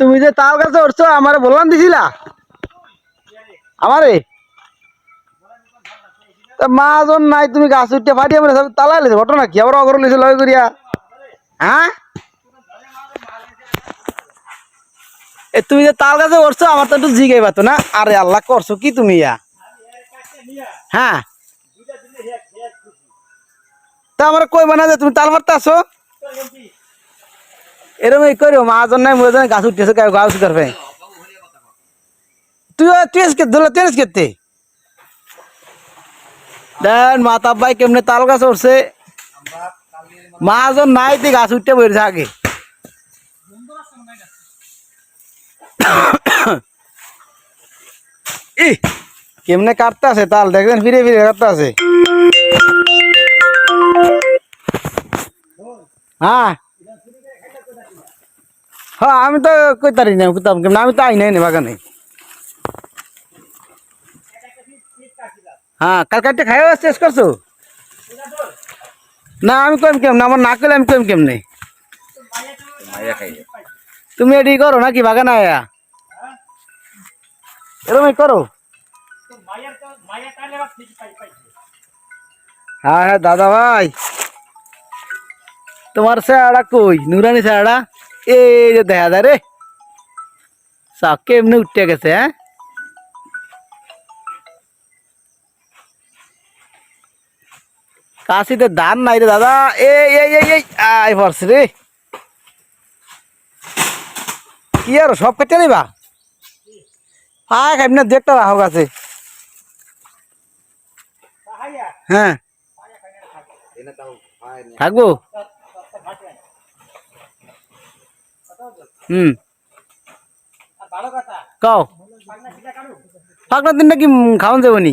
তুমি যে তাল গাছে উঠছো, আমারে বললাম দিছিলা? আমারে? মাজন নাই, তুমি গাছ উঠতে ফাটিয়ে মানে সব লেছে ঘটনা কি? আবার অগর লেছে লয় করিয়া। হ্যাঁ? এ তুমি যে তাল গাছে উঠছো, আমার তো একটু জিগাইবা তো না। আরে আল্লাহ, করছ কি তুমি ইয়া? হ্যাঁ? তা আমার কই বানা যে তুমি তাল মারতে আসো এরকম এই করিও মাজন নাই মজন গাছ উঠতেছে গাছ গাছ করবে তুই তুই আজকে ধরলে তুই আজকে তে দেন মাতা ভাই কেমনে তাল গাছ উঠছে মাজন নাই তুই গাছ উঠতে বইছে আগে ই কেমনে কাটতে আছে তাল দেখবেন ফিরে ফিরে কাটতে আছে হ্যাঁ হ্যাঁ আমি তো কই তারি না কুতাম কেমন আমি তো আই নাই বাগানে হ্যাঁ কাল কাটতে খাই শেষ করছো না আমি কম কেমন আমার না করলে আমি কম কেমনে তুমি এটি করো নাকি বাগানে আয়া এরকমই করো হ্যাঁ হ্যাঁ দাদা ভাই তোমার স্যাড়া কই নুরানি স্যাড়া এই যে দেখা যায় রে সাকে এমনি উঠে গেছে হ্যাঁ কাশিতে দান নাই রে দাদা এই এই এই এই আই পড়ছে রে কি আর সব কেটে নিবা আয় খাইব না দেখটা রাখো গাছে হ্যাঁ থাকবো হুম। কও। দিনটা কি নি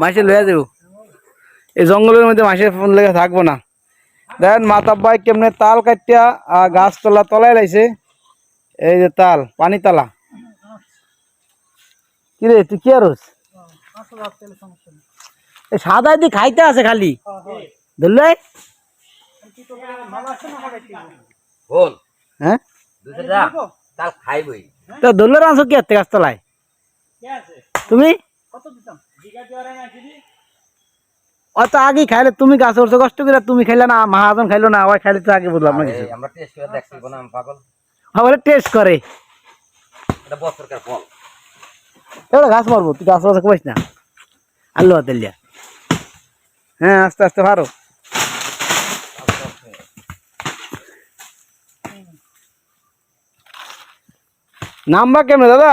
মাসে এই জঙ্গলের মধ্যে মাসে ফোন লেগে থাকব না। দেখেন মাতাব ভাই কেমনে তাল কাটিয়া আর গাছ তলা তলায় লাইছে। এই যে তাল, পানি তালা। কিরে তুই কি এই সাদা দি খাইতে আছে খালি। ধরলে? বল। হ্যাঁ? দুসরা তাল খাইবই। তো ধরলে আনছো কি হাতে গাছ তলায়? তুমি? অত আগে খাইলে তুমি গাছ উঠছো কষ্ট করে তুমি খাইলে না মহাজন খাইলো না আবার খাইলে তো আগে বুঝলাম না কিছু আমরা টেস্ট করে দেখছি বনা পাগল। আবার টেস্ট করে। এটা বছরকার ফল এবার গাছ মারবো তুই গাছ কইস না। আল্লু হাতেলিয়া হ্যাঁ আস্তে আস্তে পারো নাম্বার কেমনে দাদা?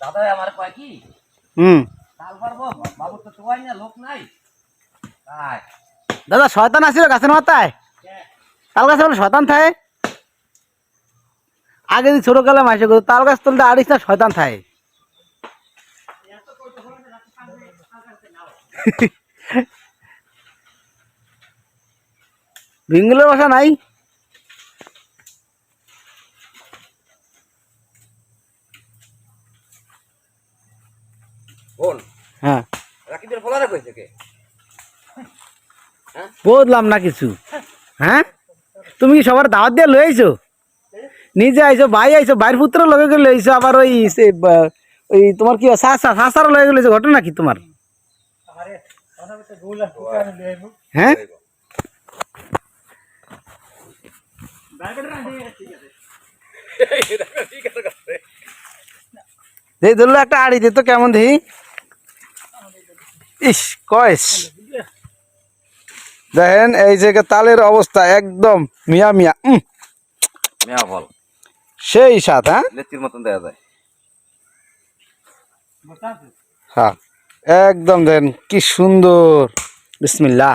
দাদা আমার কয় কি? হুম। তাল তো তোয়াই না লোক নাই। দাদা শয়তান আসছিল গাছের মাথায়? তাল গাছে বলে শয়তান থাকে আগে দিন ছোট কালে মাসে করতো তাল গাছ তুলতে আড়িস না শয়তান থাকে ভিঙ্গুলের বাসা নাই? হ্যাঁ। ফলারে কে বুঝলাম না কিছু। হ্যাঁ? তুমি কি সবার দাওয়াত দিয়ে লই আইছো? নিজে আইছো ভাই আইছো ভাইয়ের পুত্র লগে করে লইছো আবার ওই ওই তোমার কি শাসা শাসার লগে লইছো ঘটনা কি তোমার? হ্যাঁ? এই ধরলো একটা আড়ি দিত কেমন দেখি? ইস কয়েস। দেখেন এই যে তালের অবস্থা একদম মিয়া মিয়া মেয়া ফল। সেই সাত হ্যাঁ? লেচির মতন দেয়া যায়। হ্যাঁ। একদম দেখেন কি সুন্দর। বিসমিল্লাহ।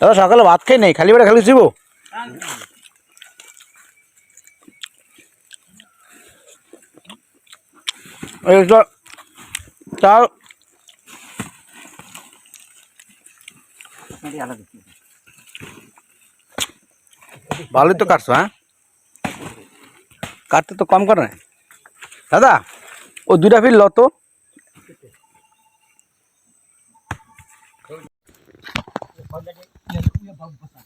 দাদা সকালে ভাত খাই নাই খালি বেড়া খালি ছিল এইটা তার ভালোই তো কাটছো হ্যাঁ কাটতে তো কম করে দাদা ও দুটা ফিল লো তো বাবু বসা